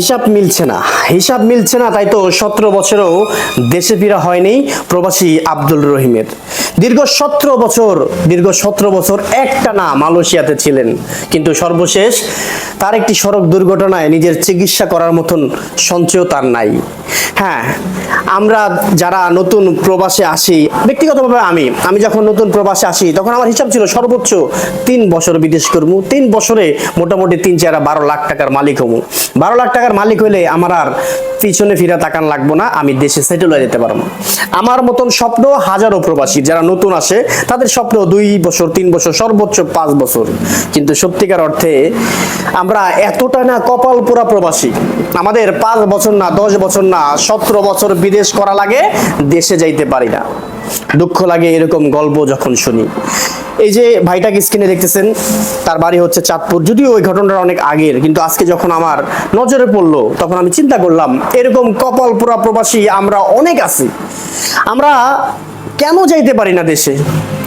হিসাব মিলছে না। হিসাব মিলছে না, তাই তো সতেরো বছরেও দেশে ফিরা হয়নি প্রবাসী আব্দুল রহিমের। দীর্ঘ সতেরো বছর, দীর্ঘ সতেরো বছর একটা না মালয়েশিয়াতে ছিলেন। কিন্তু সর্বশেষ তার একটি সড়ক দুর্ঘটনায় নিজের চিকিৎসা করার মতন সঞ্চয় তার নাই। হ্যাঁ আমরা যারা নতুন প্রবাসে আসি, ব্যক্তিগতভাবে আমি আমি যখন নতুন প্রবাসে আসি, তখন আমার হিসাব ছিল সর্বোচ্চ তিন বছর বিদেশ করব। তিন বছরে মোটামুটি তিন চার বারো লাখ টাকার মালিক হব। বারো লাখ টাকার মালিক হইলে আমার আর পিছনে ফিরে তাকান লাগবো না, আমি দেশে সেটেল হয়ে যেতে পারব। আমার মতন স্বপ্ন হাজারো প্রবাসী যারা নতুন আসে, তাদের স্বপ্ন দুই বছর, তিন বছর, সর্বোচ্চ পাঁচ বছর। কিন্তু সত্যিকার অর্থে আমরা এতটা না কপাল পোড়া প্রবাসী। আমাদের পাঁচ বছর না, দশ বছর না, সতেরো বছর বিদেশ করা লাগে, দেশে যাইতে পারি না। দুঃখ লাগে এরকম গল্প যখন শুনি। এই যে ভাইটাকে স্ক্রিনে দেখতেছেন, তার বাড়ি হচ্ছে চাঁদপুর। যদিও ওই ঘটনাটা অনেক আগের, কিন্তু আজকে যখন আমার নজরে পড়ল, তখন আমি চিন্তা করলাম, এরকম কপাল পোড়া প্রবাসী আমরা অনেক আছি। আমরা কেন যাইতে পারি না দেশে?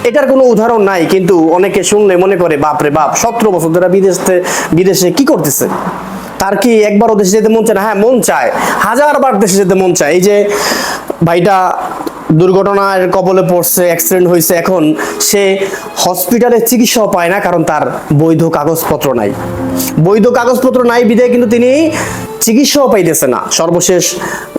এটার কোনো উদাহরণ নাই, কিন্তু অনেকে শুনলে মনে করে বাপরে বাপ, সতেরো বছর ধরে বিদেশে বিদেশে কি করতেছে? তার কি একবারও দেশে যেতে মন চায় না? হ্যাঁ মন চায়। হাজারবার দেশে যেতে মন চায়। এই যে ভাইটা দুর্ঘটনার কবলে পড়ছে অ্যাক্সিডেন্ট হয়েছে এখন। সে হসপিটালে চিকিৎসাও পায় না কারণ তার বৈধ কাগজপত্র নাই। বৈধ কাগজপত্র নাই বিধায় কিন্তু তিনি চিকিৎসাও পাইতেছে না। সর্বশেষ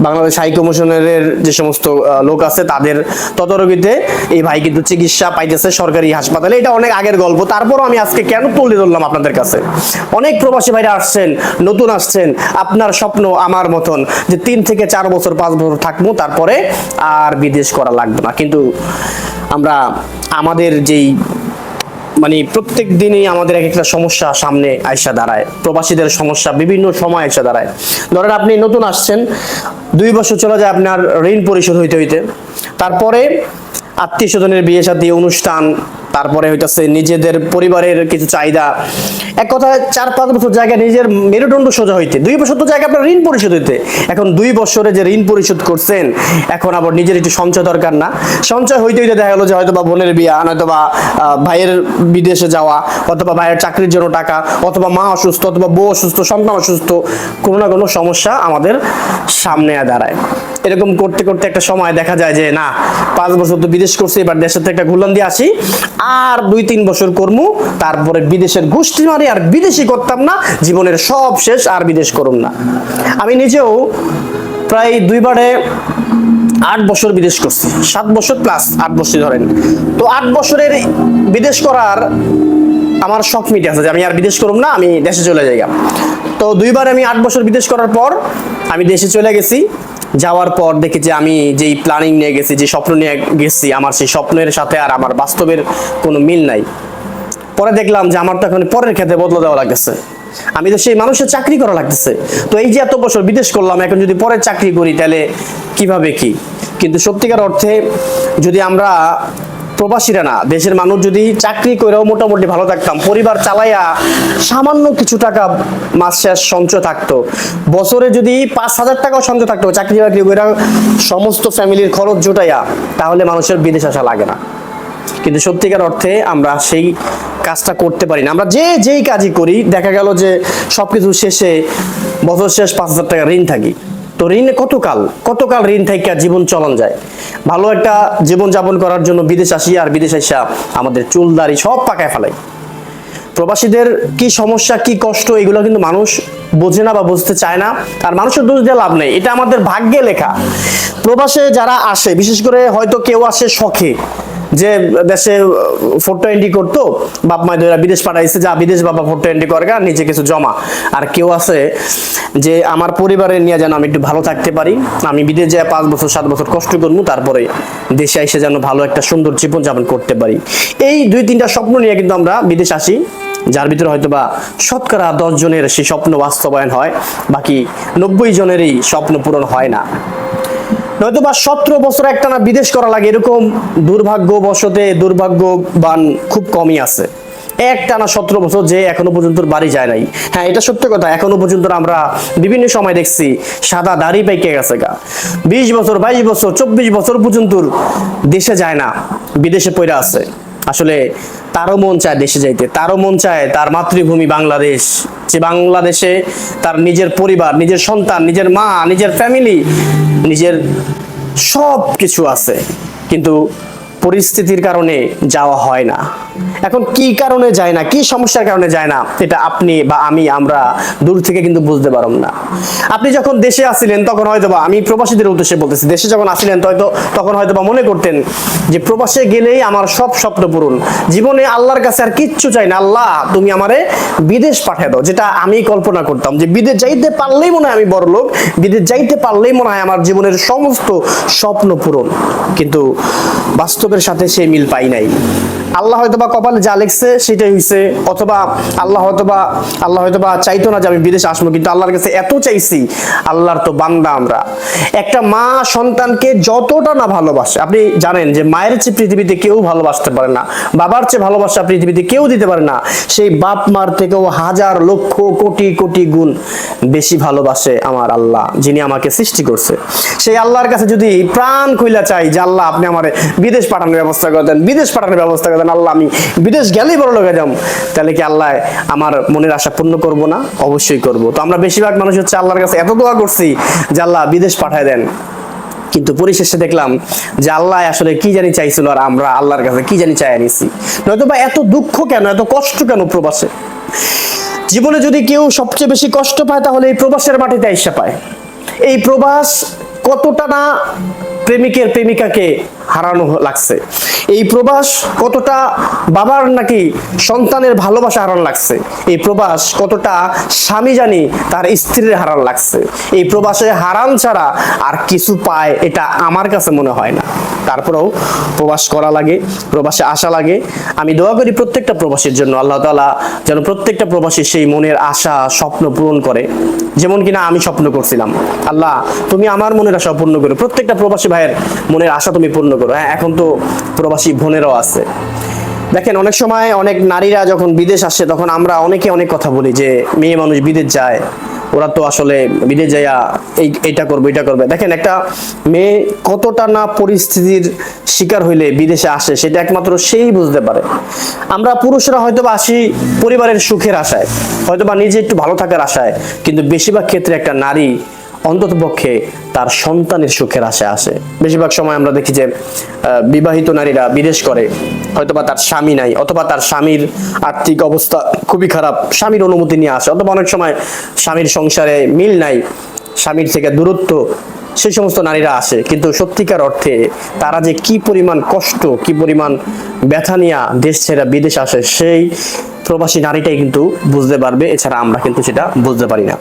বাংলাদেশ হাই কমিশনের যে সমস্ত লোক আছে, তাদের তদারকিতে এই ভাই কিন্তু চিকিৎসা পাইতেছে সরকারি হাসপাতালে। এটা অনেক আগের গল্প। তারপরও আমি আজকে কেন তুলে ধরলাম আপনাদের কাছে? অনেক প্রবাসী ভাইরা আসছেন, নতুন আসছেন, আপনার স্বপ্ন আমার মতন যে তিন থেকে চার বছর, পাঁচ বছর থাকব, তারপরে আর বিদেশ করা লাগবে না। কিন্তু আমরা আমাদের যেই মানে প্রত্যেক দিনই আমাদের এক একটা সমস্যা সামনে আইসা দাঁড়ায়। প্রবাসীদের সমস্যা বিভিন্ন সময় আইসা দাঁড়ায়। ধরেন আপনি নতুন আসছেন, দুই বছর চলে যায় আপনার ঋণ পরিশোধ হইতে হইতে। তারপরে আত্মীয় স্বজনের বিয়ে সাথে অনুষ্ঠান, তারপরে হইতাছে নিজেদের পরিবারের কিছু চাহিদা। এক কথায় চার পাঁচ বছর জায়গায় নিজের মেরুদণ্ড সোজা হইতে, দুই বছর তো জায়গায় আপনার ঋণ পরিশোধ হইতে। এখন দুই বছরে যে ঋণ পরিশোধ করছেন, এখন আবার নিজের একটু সঞ্চয় দরকার না। সঞ্চয় হইতে হইতে দেখা গেলো যে হয়তো বা বোনের বিয়া নয়তো বা ভাইয়ের বিদেশে যাওয়া, অথবা ভাইয়ের চাকরির জন্য টাকা, অথবা মা অসুস্থ, অথবা বউ অসুস্থ, সন্তান অসুস্থ, কোনো না কোনো সমস্যা আমাদের সামনে দাঁড়ায়। এরকম করতে করতে একটা সময় দেখা যায় যে, না পাঁচ বছর তো বিদেশ করছি, এবার দেশের থেকে একটা ঘুরলাম দিয়ে আসি। আর দুই তিন বছর কর্ম, তারপরে বিদেশের গোষ্ঠী মারি, আর বিদেশি করতাম না, জীবনের সব শেষ, আর বিদেশ করুন না। আমি নিজেও প্রায় দুইবারে আট বছর বিদেশ করছি, সাত বছর প্লাস আট বছর ধরেন। তো আট বছরের বিদেশ করার আমার শখ মিটে আছে যে আমি আর বিদেশ করব না, আমি দেশে চলে যাই তো দুইবার আমি আট বছর বিদেশ করার পর আমি দেশে চলে গেছি। যাওয়ার পর দেখি যে আমি যেই প্ল্যানিং নিয়ে গেছি, যে স্বপ্ন নিয়ে গেছি, আমার সেই স্বপ্নের সাথে আর আমার বাস্তবের কোনো মিল নাই। পরে দেখলাম যে আমার তো এখন পরের ক্ষেত্রে বদলে দেওয়া লাগতেছে। আমি তো সেই মানুষের চাকরি করা লাগতেছে। তো এই যে এত বছর বিদেশ করলাম, এখন যদি পরে চাকরি করি তাহলে কীভাবে কি? কিন্তু সত্যিকার অর্থে যদি আমরা প্রবাসীরা না, দেশের মানুষ যদি চাকরি করেও মোটামুটি ভালো থাকতাম, পরিবার চালাইয়া সামান্য কিছু টাকা মাস শেষ সঞ্চয় থাকতো। বছরে যদি পাঁচ হাজার টাকাও সঞ্চয় থাকতো, চাকরি বাকরি করে সমস্ত ফ্যামিলির খরচ জোটাইয়া, তাহলে মানুষের বিদেশ আসা লাগে না। কিন্তু সত্যিকার অর্থে আমরা সেই কাজটা করতে পারি না। আমরা যে যেই কাজই করি, দেখা গেল যে সবকিছু শেষে বছর শেষ পাঁচ হাজার টাকা ঋণ থাকি। তো ঋণে কতকাল? কতকাল ঋণ থেকে জীবন চলন যায়? ভালো একটা জীবন যাপন করার জন্য বিদেশ আসি আর বিদেশ আসা আমাদের চুল, দাড়ি সব পাকায় ফেলাই। প্রবাসীদের কি সমস্যা, কি কষ্ট, এগুলো কিন্তু মানুষ বোঝে না বা বুঝতে চায় না। আর মানুষের দোষ দিয়ে লাভ নেই। এটা আমাদের ভাগ্যে লেখা। প্রবাসে যারা আসে, বিশেষ করে হয়তো কেউ আসে শখে যে দেশে ফোটো এন্ট্রি করতো বাপ মায় ধরে বিদেশ পাঠাইছে যা বিদেশ বাবা এন্ট্রি করে গা, নিচে কিছু জমা। আর কেউ আছে যে আমার পরিবারে নিয়ে যেন আমি একটু ভালো থাকতে পারি আমি বিদেশ যায় পাঁচ বছর সাত বছর কষ্ট করব তারপরে দেশে এসে যেন ভালো একটা সুন্দর জীবন যাপন করতে পারি। এই দুই তিনটা স্বপ্ন নিয়ে কিন্তু আমরা বিদেশ আসি যার ভিতরে হয়তো বা শতকরা দশ জনের সেই স্বপ্ন বাস্তবায়ন হয় বাকি নব্বই জনেরই স্বপ্ন পূরণ হয় না। নয়তো বা সতেরো বছর একটা না বিদেশ করা লাগে, এরকম দুর্ভাগ্যবশতে দুর্ভাগ্যবান খুব কমই আছে। এক টানা সতেরো বছর যে এখনও পর্যন্ত বাড়ি যায় নাই। হ্যাঁ এটা সত্য কথা, এখনও পর্যন্ত আমরা বিভিন্ন সময় দেখছি, সাদা দাড়ি পাইকে গেছে গা। বিশ বছর, বাইশ বছর, চব্বিশ বছর পর্যন্ত দেশে যায় না, বিদেশে পড়ে আছে। আসলে তারও মন চায় দেশে যাইতে, তারও মন চায় তার মাতৃভূমি বাংলাদেশ, যে বাংলাদেশে তার নিজের পরিবার, নিজের সন্তান, নিজের মা, নিজের ফ্যামিলি নিজের সব কিছু আছে। কিন্তু পরিস্থিতির কারণে যাওয়া হয় না। এখন কি কারণে যায় না, কি সমস্যার কারণে যায় না, এটা আপনি বা আমি, আমরা দূর থেকে কিন্তু বুঝতে পারব না। আপনি যখন দেশে আসিলেন তখন হয়তো বা আমি প্রবাসীদের উদ্দেশ্যে বলতেছি, দেশে যখন আসিলেন হয়তো তখন হয়তো বা মনে করতেন যে প্রবাসে গেলেই আমার সব স্বপ্ন পূরণ। জীবনে আল্লাহর কাছে আর কিচ্ছু চাই না, আল্লাহ তুমি আমারে বিদেশ পাঠিয়ে দাও। যেটা আমি কল্পনা করতাম যে বিদেশ যাইতে পারলেই মনে হয় আমি বড় লোক, বিদেশ যাইতে পারলেই মনে হয় আমার জীবনের সমস্ত স্বপ্ন পূরণ। কিন্তু বাস্তবের সাথে সেই মিল পাই নাই। আল্লাহ হয়তো বা কপালে যা লেখছে সেটাই হয়েছে অথবা আল্লাহ হয়তো বা আল্লাহ হয়তো বা চাইতো না যে আমি বিদেশে আসব, কিন্তু আল্লাহর কাছে এত চাইছি, আল্লাহর তো বান্দা আমরা। একটা মা সন্তানকে যতটা না ভালোবাসে, আপনি জানেন যে মায়ের চেয়ে পৃথিবীতে কেউ ভালোবাসতে পারে না, বাবার চেয়ে ভালোবাসা পৃথিবীতে কেউ দিতে পারে না, সেই বাপ মার থেকেও হাজার লক্ষ কোটি কোটি গুণ বেশি ভালোবাসে আমার আল্লাহ, যিনি আমাকে সৃষ্টি করছে। সেই আল্লাহর কাছে যদি প্রাণ খুইলা চাই যে আল্লাহ, আপনি আমার বিদেশ পাঠানোর ব্যবস্থা করে দেন, বিদেশ পাঠানোর ব্যবস্থা করে দেন, আল্লাহ আমি বিদেশ গেলেই বড় লোক যাম তাহলে কি আল্লাহ আমার মনের আশা পূর্ণ করব না? অবশ্যই করব। তো আমরা বেশিরভাগ মানুষ হচ্ছে আল্লাহর কাছে এত দোয়া করছি যে আল্লাহ বিদেশ পাঠায় দেন। কিন্তু পরিশেষে দেখলাম যে আল্লাহ আসলে কি জানি চাইছিল আর আমরা আল্লাহর কাছে কি জানি চাই নিছি নয়তো বা এত দুঃখ কেন, এত কষ্ট কেন প্রবাসে? জীবনে যদি কেউ সবচেয়ে বেশি কষ্ট পায় তাহলে এই প্রবাসের মাটিতে আইসা পায়। এই প্রবাস কতটা না প্রেমিকের প্রেমিকাকে হারানো লাগছে। এই প্রবাস কতটা বাবার নাকি সন্তানের ভালোবাসা হারান লাগছে? এই প্রবাস কতটা স্বামী জানি তার স্ত্রীর হারান লাগছে? এই প্রবাসে হারান ছাড়া আর কিছু পায় এটা আমার কাছে মনে হয় না। তারপরেও প্রবাস করা লাগে, প্রবাসে আসা লাগে। আমি দোয়া করি প্রত্যেকটা প্রবাসীর জন্য আল্লাহ তাআলা যেন প্রত্যেকটা প্রবাসী সেই মনের আশা, স্বপ্ন পূরণ করে। যেমন কিনা আমি স্বপ্ন করছিলাম। আল্লাহ তুমি আমার মনের আশা পূর্ণ করো। প্রত্যেকটা প্রবাসী ভাইয়ের মনের আশা তুমি পূর্ণ করো। হ্যাঁ এখন তো প্রবাসী বোনেরাও আছে। দেখেন, অনেক সময় অনেক নারীরা যখন বিদেশ আসে, তখন আমরা অনেকে অনেক কথা বলি যে, মেয়ে মানুষ বিদেশ যায়, ওরা তো আসলে বিদেশ যাইয়া এই এটা করবে এটা করবে। দেখেন, একটা মেয়ে কতটা না পরিস্থিতির শিকার হইলে বিদেশে আসে, সেটা একমাত্র সেই বুঝতে পারে। আমরা পুরুষরা হয়তো বা আসি পরিবারের সুখের আশায় হয়তো বা নিজে একটু ভালো থাকার আশায়, কিন্তু বেশিরভাগ ক্ষেত্রে একটা নারী অন্তত পক্ষে তার সন্তানের সুখের আশায় আসে বেশিরভাগ সময় আমরা দেখি যে বিবাহিত নারীরা বিদেশ করে, হয়তোবা তার স্বামী নাই, অথবা তার স্বামীর আর্থিক অবস্থা খুবই খারাপ, স্বামীর অনুমতি নিয়ে আসে, অথবা অনেক সময় স্বামীর সংসারে মিল নাই, স্বামীর থেকে দূরত্ব, সেই সমস্ত নারীরা আসে। কিন্তু সত্যিকার অর্থে তারা যে কি পরিমাণ কষ্ট, কি পরিমাণ ব্যথা নিয়ে দেশ ছেড়ে বিদেশ আসে, সেই প্রবাসী নারীটাই কিন্তু বুঝতে পারবে, এছাড়া আমরা কিন্তু সেটা বুঝতে পারি না।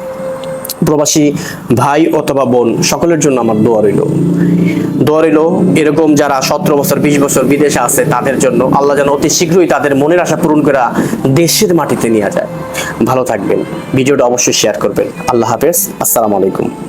প্রবাসী ভাই অথবা বোন, সকলের জন্য আমার দোয়া রইল। দোয়া রইল, এরকম যারা সতেরো বছর, বিশ বছর বিদেশে আছে, তাদের জন্য আল্লাহ যেন অতি শীঘ্রই তাদের মনের আশা পূরণ করে দেশের মাটিতে নিয়ে যায়। ভালো থাকবেন। ভিডিওটা অবশ্যই শেয়ার করবেন। আল্লাহ হাফেজ। আসসালামু আলাইকুম।